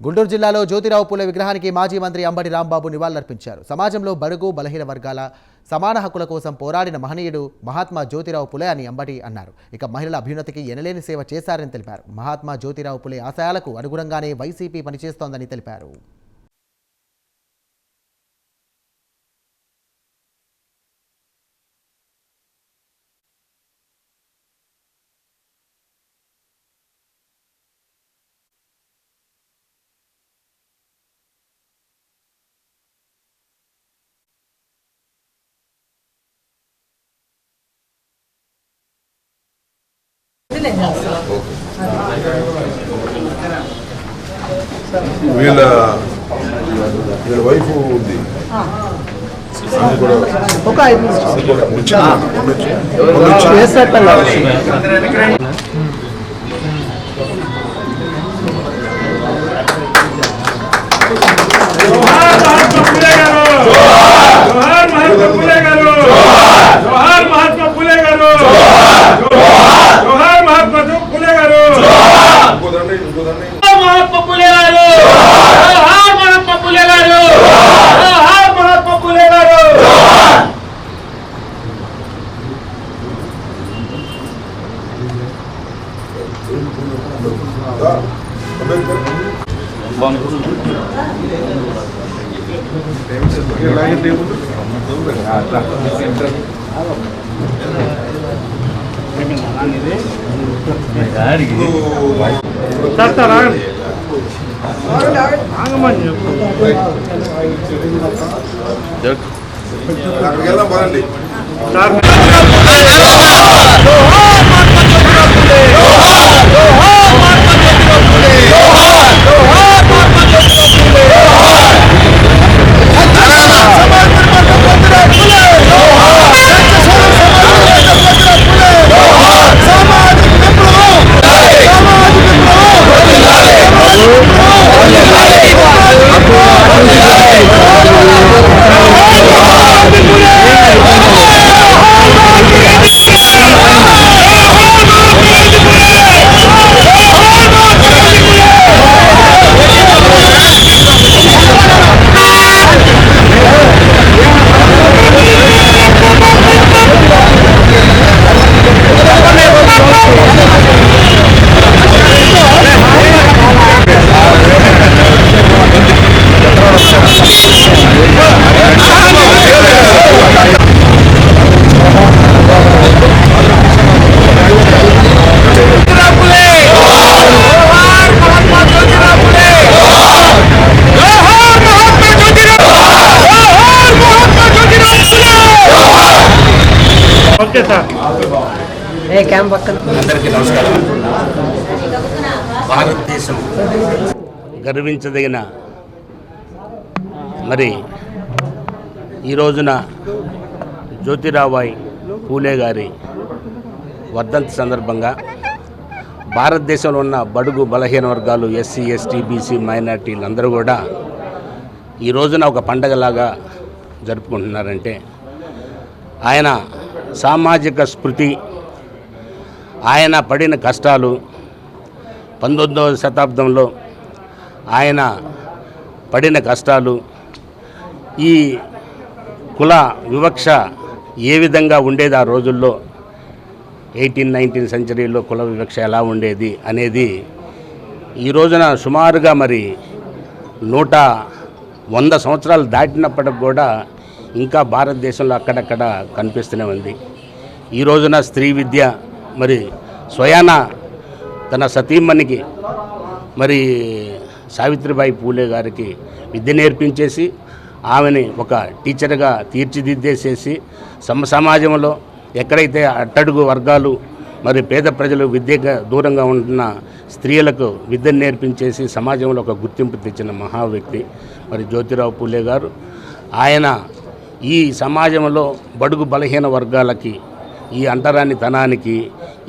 గుంటూరు జిల్లాలో జ్యోతిరావు పూల విగ్రహానికి మాజీ మంత్రి అంబటి రాంబాబు నివాళులర్పించారు. సమాజంలో బడుగు బలహీన వర్గాల సమాన హక్కుల కోసం పోరాడిన మహనీయుడు మహాత్మా జ్యోతిరావు పులే అని అంబటి అన్నారు. ఇక మహిళల అభ్యున్నతికి ఎనలేని సేవ చేశారని తెలిపారు. మహాత్మా జ్యోతిరావు పులే ఆశయాలకు అనుగుణంగానే వైసీపీ పనిచేస్తోందని తెలిపారు. వీళ్ళ వీళ్ళ వైఫ్ ఉంది ఆమె కూడా ఒక ఐదు నిమిషాలు ఆగమని చెప్పు అక్కడికి వెళ్దాం సార్ అందరికీ నమస్కారం. భారతదేశం గర్వించదగిన మరి ఈ రోజున జ్యోతిరాబాయ్ పూలే గారి వర్ధంతి సందర్భంగా భారతదేశంలో ఉన్న బడుగు బలహీన వర్గాలు ఎస్సీ ఎస్టీ బీసీ మైనార్టీలు అందరూ కూడా ఈ రోజున ఒక పండగలాగా జరుపుకుంటున్నారంటే ఆయన సామాజిక స్మృతి ఆయన పడిన కష్టాలు పంతొమ్మిదవ శతాబ్దంలో ఆయన పడిన కష్టాలు ఈ కుల వివక్ష ఏ విధంగా ఉండేది ఆ రోజుల్లో? ఎయిటీన్ నైన్టీన్ సెంచరీలో కుల వివక్ష ఎలా ఉండేది అనేది ఈ రోజున సుమారుగా మరి నూట వంద సంవత్సరాలు దాటినప్పటికి కూడా ఇంకా భారతదేశంలో అక్కడక్కడ కనిపిస్తూనే ఉంది. ఈ రోజున స్త్రీ విద్య మరి స్వయాన తన సతీమణికి మరి సావిత్రిబాయి పూలే గారికి విద్య నేర్పించేసి ఆమెని ఒక టీచర్గా తీర్చిదిద్దేసేసి సమ సమాజంలో ఎక్కడైతే అట్టడుగు వర్గాలు మరి పేద ప్రజలు విద్యగా దూరంగా ఉంటున్న స్త్రీలకు విద్యను నేర్పించేసి సమాజంలో ఒక గుర్తింపు తెచ్చిన మహా వ్యక్తి మరి జ్యోతిరావు పూలే గారు. ఆయన ఈ సమాజంలో బడుగు బలహీన వర్గాలకి ఈ అంటరానితనానికి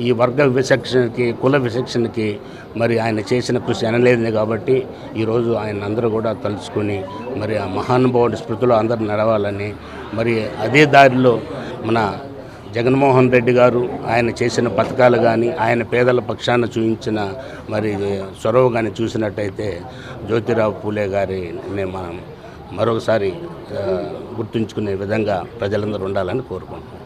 ఈ వర్గ విచక్షణకి కుల విచక్షణకి మరి ఆయన చేసిన కృషి అనలేదని కాబట్టి ఈరోజు ఆయన అందరూ కూడా తలుచుకొని మరి ఆ మహానుభావుడి స్మృతిలో అందరూ నడవాలని మరి అదే దారిలో మన జగన్మోహన్ రెడ్డి గారు ఆయన చేసిన పథకాలు కానీ ఆయన పేదల పక్షాన చూపించిన మరి చొరవ కానీ చూసినట్టయితే జ్యోతిరావు పూలే గారిని మనం మరొకసారి గుర్తుంచుకునే విధంగా ప్రజలందరూ ఉండాలని కోరుకుంటున్నాం.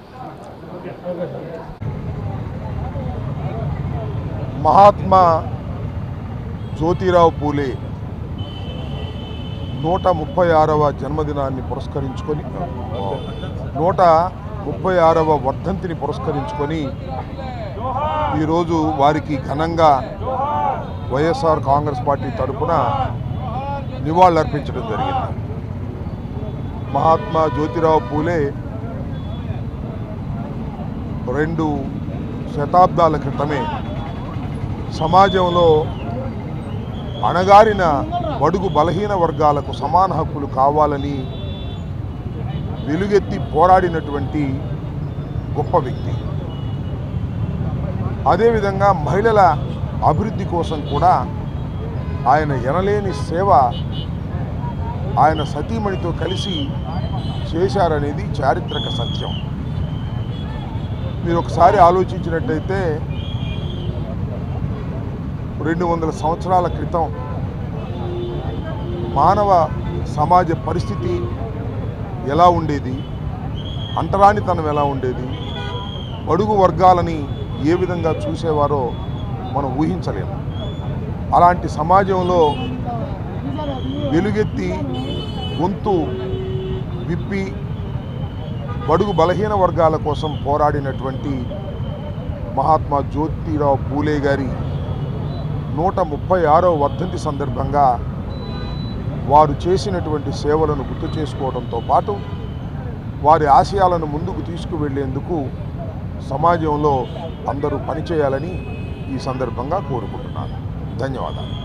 మహాత్మా జ్యోతిరావు పూలే నూట ముప్పై ఆరవ జన్మదినాన్ని పురస్కరించుకొని నూట ముప్పై ఆరవ వర్ధంతిని పురస్కరించుకొని ఈరోజు వారికి ఘనంగా వైఎస్ఆర్ కాంగ్రెస్ పార్టీ తరఫున నివాళులర్పించడం జరిగింది. మహాత్మా జ్యోతిరావు పూలే రెండు శతాబ్దాల క్రితమే సమాజంలో అణగారిన బడుగు బలహీన వర్గాలకు సమాన హక్కులు కావాలని వెలుగెత్తి పోరాడినటువంటి గొప్ప వ్యక్తి. అదేవిధంగా మహిళల అభివృద్ధి కోసం కూడా ఆయన ఎనలేని సేవ ఆయన సతీమణితో కలిసి చేశారనేది చారిత్రక సత్యం. మీరు ఒకసారి ఆలోచించినట్టయితే రెండు వందల సంవత్సరాల క్రితం మానవ సమాజ పరిస్థితి ఎలా ఉండేది? అంటరానితనం ఎలా ఉండేది? బడుగు వర్గాలని ఏ విధంగా చూసేవారో మనం ఊహించలేము అలాంటి సమాజంలో వెలుగెత్తి గొంతు విప్పి బడుగు బలహీన వర్గాల కోసం పోరాడినటువంటి మహాత్మా జ్యోతిరావు పూలే గారి నూట ముప్పై ఆరో వర్ధంతి సందర్భంగా వారు చేసినటువంటి సేవలను గుర్తు చేసుకోవడంతో పాటు వారి ఆశయాలను ముందుకు తీసుకువెళ్ళేందుకు సమాజంలో అందరూ పనిచేయాలని ఈ సందర్భంగా కోరుకుంటున్నాను. ధన్యవాదాలు.